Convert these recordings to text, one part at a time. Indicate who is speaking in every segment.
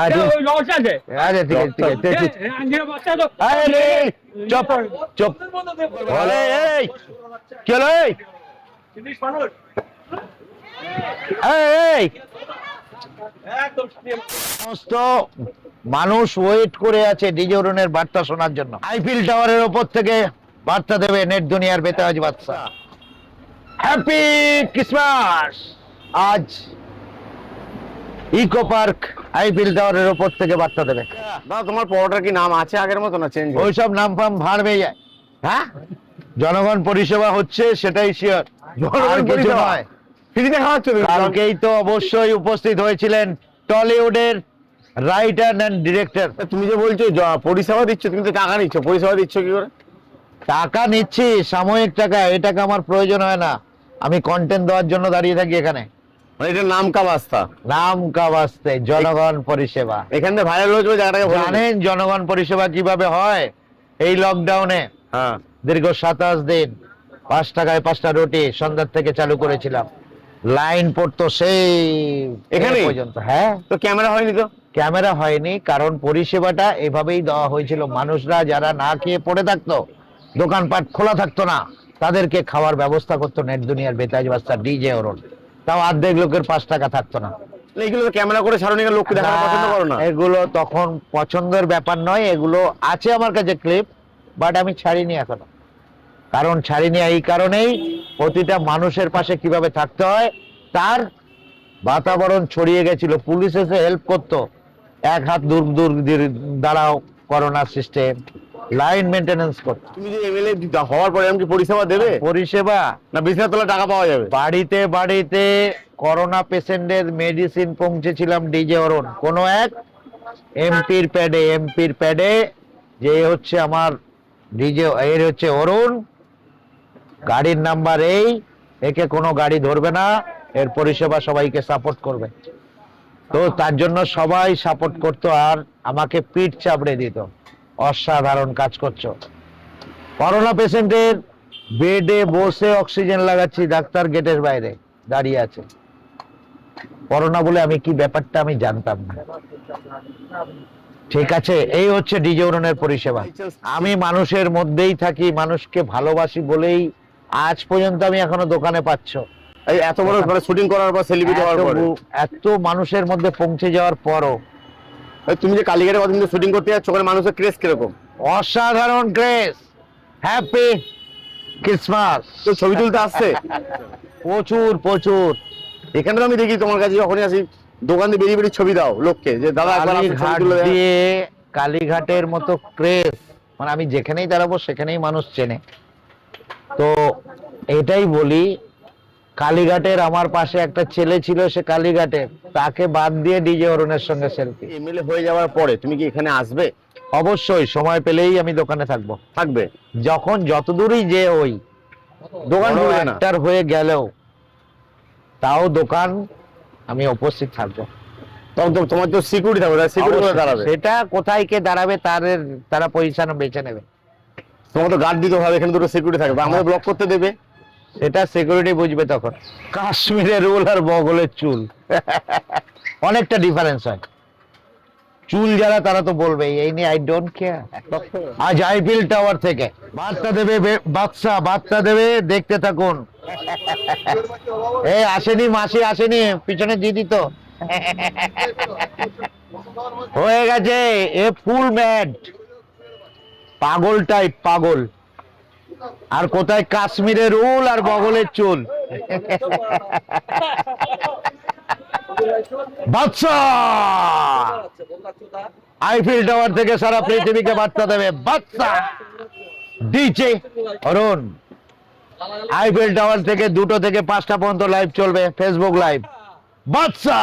Speaker 1: আরে। ঠিক আছে ঠিক আছে ঠিক আছে।
Speaker 2: আঙ্গিরা বাচ্চা তো।
Speaker 1: আরে চুপ চুপ। বলে এই চলো এই? এই, এই। সমস্ত মানুষ ওয়েট করে আছে ডিজোরনের বার্তা শোনার জন্য। আইফিল টাওয়ারের ওপর থেকে বার্তা দেবে নেট দুনিয়ার বেতাজ বাদশা হ্যাপি ক্রিসমাস আজ ইকো পার্ক আইফিল টাওয়ারের ওপর থেকে বার্তা দেবে।
Speaker 3: দাদা তোমার পরোটার কি নাম আছে আগের মতো না চেঞ্জ
Speaker 1: ওইসব নাম ফাম ভাড় পেয়ে যায়
Speaker 3: হ্যাঁ?
Speaker 1: জনগণ পরিষেবা হচ্ছে সেটাই শিওর আর কিছু নয়।
Speaker 3: ফ্রিতে খাওয়াচ্ছ
Speaker 1: কালকেই তো অবশ্যই উপস্থিত হয়েছিলেন টলিউডের রাইটার অ্যান্ড ডিরেক্টর
Speaker 3: তুমি যে বলছো পরিষেবা দিচ্ছ তুমি তো টাকা নিচ্ছ পরিষেবা দিচ্ছ কি করে?
Speaker 1: টাকা নিচ্ছি সাময়িক টাকা এই টাকা আমার প্রয়োজন হয় না। আমি কন্টেন্ট দেওয়ার জন্য দাঁড়িয়ে থাকি এখানে।
Speaker 3: মানে নাম
Speaker 1: নাম জনগণ পরিষেবা।
Speaker 3: এখান থেকে ভাইরাল জায়গাটাকে।
Speaker 1: জানেন জনগণ পরিষেবা কীভাবে হয়? এই লকডাউনে
Speaker 3: হ্যাঁ।
Speaker 1: দীর্ঘ সাতাশ দিন পাঁচ টাকায় পাঁচটা রুটি সন্ধ্যার থেকে চালু করেছিলাম। লাইন পড়তো সেই
Speaker 3: এখানেই?
Speaker 1: এ পর্যন্ত হ্যাঁ।
Speaker 3: তো ক্যামেরা হয়নি তো?
Speaker 1: ক্যামেরা হয়নি কারণ পরিষেবাটা এভাবেই দেওয়া হয়েছিল। মানুষরা যারা না খেয়ে পড়ে থাকতো দোকানপাট খোলা থাকতো না তাদেরকে খাওয়ার ব্যবস্থা করতো নেট দুনিয়ার বেতাজ বাস্তা ডিজে ওরন তাও অর্ধেক লোকের পাঁচ টাকা থাকতো না।
Speaker 3: না, এগুলো ক্যামেরা করে সারণী লোককে দেখা পছন্দ করো না।
Speaker 1: এগুলো তখন পছন্দের ব্যাপার নয় এগুলো আছে আমার কাছে ক্লিপ বাট আমি ছাড়িনি এখনও। কারণ ছাড়িনি এই কারণেই প্রতিটা মানুষের পাশে কীভাবে থাকতে হয় তার বাতাবরণ ছড়িয়ে গেছিল। পুলিশ এসে হেল্প করতো। এক হাত দূর দূর দাঁড়াও করোনা সিস্টেম লাইন মেনটেনেন্স করতো
Speaker 3: তুমি যে এমএলএ হওয়ার পরে এমন কি পরিষেবা দেবে?
Speaker 1: পরিষেবা।
Speaker 3: না বিছনা তোলা টাকা পাওয়া যাবে?
Speaker 1: বাড়িতে বাড়িতে করোনা পেশেন্টের মেডিসিন পৌঁছেছিলাম ডিজে অরুণ। কোন এক এমপির প্যাডে এমপির প্যাডে যে হচ্ছে আমার ডিজে এর হচ্ছে অরুণ। গাড়ির নাম্বার এই একে কোনো গাড়ি ধরবে না এর পরিষেবা সবাইকে সাপোর্ট করবে। তো তার জন্য সবাই সাপোর্ট করতো আর আমাকে পিঠ চাপড়ে দিত। অসাধারণ কাজ করছ। করোনা পেশেন্টের বেডে বসে অক্সিজেন লাগাচ্ছি ডাক্তার গেটের বাইরে দাঁড়িয়ে আছে। করোনা বলে আমি কি ব্যাপারটা আমি জানতাম না। ঠিক আছে এই হচ্ছে ডিজৌরনের পরিষেবা। আমি মানুষের মধ্যেই থাকি মানুষকে ভালোবাসি বলেই আজ পর্যন্ত আমি এখনও দোকানে পাচ্ছ।
Speaker 3: এই এত বড় শুটিং করার পর সেলিব্রিটি হওয়ার
Speaker 1: এত এত মানুষের মধ্যে পৌঁছে যাওয়ার পরও
Speaker 3: তুমি যে কালীঘাটে কতদিন শুটিং করতে যাচ্ছ ওখানে মানুষের ক্রেজ কীরকম?
Speaker 1: অসাধারণ গ্রেস হ্যাপি ক্রিসমাস
Speaker 3: তো ছবি তুলতে আসছে?
Speaker 1: প্রচুর প্রচুর।
Speaker 3: এখানে তো আমি দেখি তোমার কাছে যখনই আসি দোকান দিয়ে বেরিয়ে বেরিয়ে ছবি দাও লোককে যে দাদা
Speaker 1: দিয়ে কালীঘাটের মতো ক্রেজ মানে আমি যেখানেই দাঁড়াবো সেখানেই মানুষ চেনে। তো এটাই বলি কালীঘাটের আমার পাশে একটা ছেলে ছিল সে কালীঘাটে। তাকে বাদ দিয়ে ডিজে অরুণের সঙ্গে সেলফি
Speaker 3: এমএলএ হয়ে যাওয়ার পরে তুমি কি এখানে আসবে?
Speaker 1: অবশ্যই সময় পেলেই আমি দোকানে থাকব।
Speaker 3: থাকবে?
Speaker 1: যখন যতদূরই যে ওই
Speaker 3: দোকান
Speaker 1: হয়ে গেলেও তাও দোকান আমি উপস্থিত থাকব।
Speaker 3: তখন তোমার তো সিকিউরিটি থাকবে সিকিউরিটি দাঁড়াবে?
Speaker 1: সেটা কোথায় কে দাঁড়াবে তার তারা পজিশন বেছে নেবে।
Speaker 3: তোমার তো গার্ড দিতে হবে এখানে দুটো সিকিউরিটি থাকবে। আমাদের ব্লক করতে দেবে।
Speaker 1: সেটা সিকিউরিটি বুঝবে তখন। কাশ্মীরের রুল আর বগলের চুল। অনেকটা ডিফারেন্স হয়। চুল যারা, তারা তো বলবে, এই নিয়ে আই ডোন্ট কেয়ার আজ আইফিল টাওয়ার থেকে। বার্তা দেবে বাদশা বার্তা দেবে, দেখতে থাকুন। এই আসেনি মাসি, আসেনি, পিছনে দিদি তো। হয়ে গেছে, এ ফুল ম্যাড পাগল টাইপ পাগল। আর কোথায় কাশ্মীরের উল আর বগলের চুল? বাদশা আইফিল টাওয়ার থেকে সারা পৃথিবীকে বার্তা দেবে বাদশা ডিজে অরুণ। আইফিল টাওয়ার থেকে দুটো থেকে পাঁচটা পর্যন্ত লাইভ চলবে ফেসবুক লাইভ বাদশা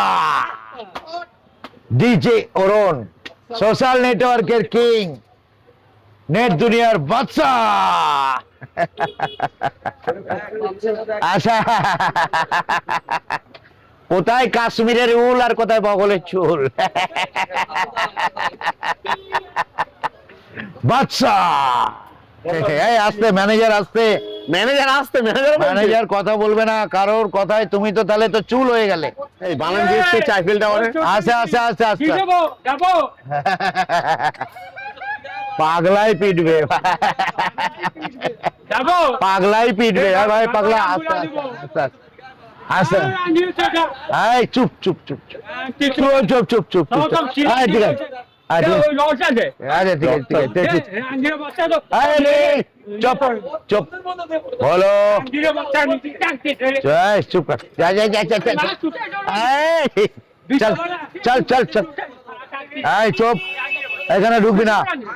Speaker 1: ডিজে অরুণ সোশ্যাল নেটওয়ার্কের কিং নেট দুনিয়ার বাদশা আচ্ছা। কোথায় কাশ্মীরের উল আর কোথায় বগলের চুল? বাদশা এই আসতে ম্যানেজার আসতে।
Speaker 3: ম্যানেজার আসতে ম্যানেজার
Speaker 1: ম্যানেজার কথা বলবে না কারোর কথায় তুমি তো তাহলে তো চুল হয়ে গেলে।
Speaker 3: এই বানান দিয়েছে চাইফেল টাওয়ারে
Speaker 1: আসে আসে আসে
Speaker 2: কি
Speaker 1: আসতে
Speaker 2: যাব?
Speaker 1: পাগলাই পিটবে
Speaker 2: যাবো
Speaker 1: পাগলাই পিটবে আরে ভাই পাগলা আস্তে আস্তে আস্তে আস্তে এই চুপ চুপ চুপ চুপ চুপ চুপ চুপ চুপ চুপ চুপ এই ঠিক আছে এই ঠিক আছে আরে ঠিক আছে ঠিক আছে ঠিক আছে আরে চুপ চুপ বলো এই, চুপ কর যা যা যা যা যা এই, চল চল চল চল এই চুপ এখানে ঢুকবি না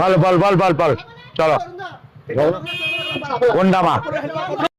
Speaker 1: बल बल बल बल बल चलो गुंडा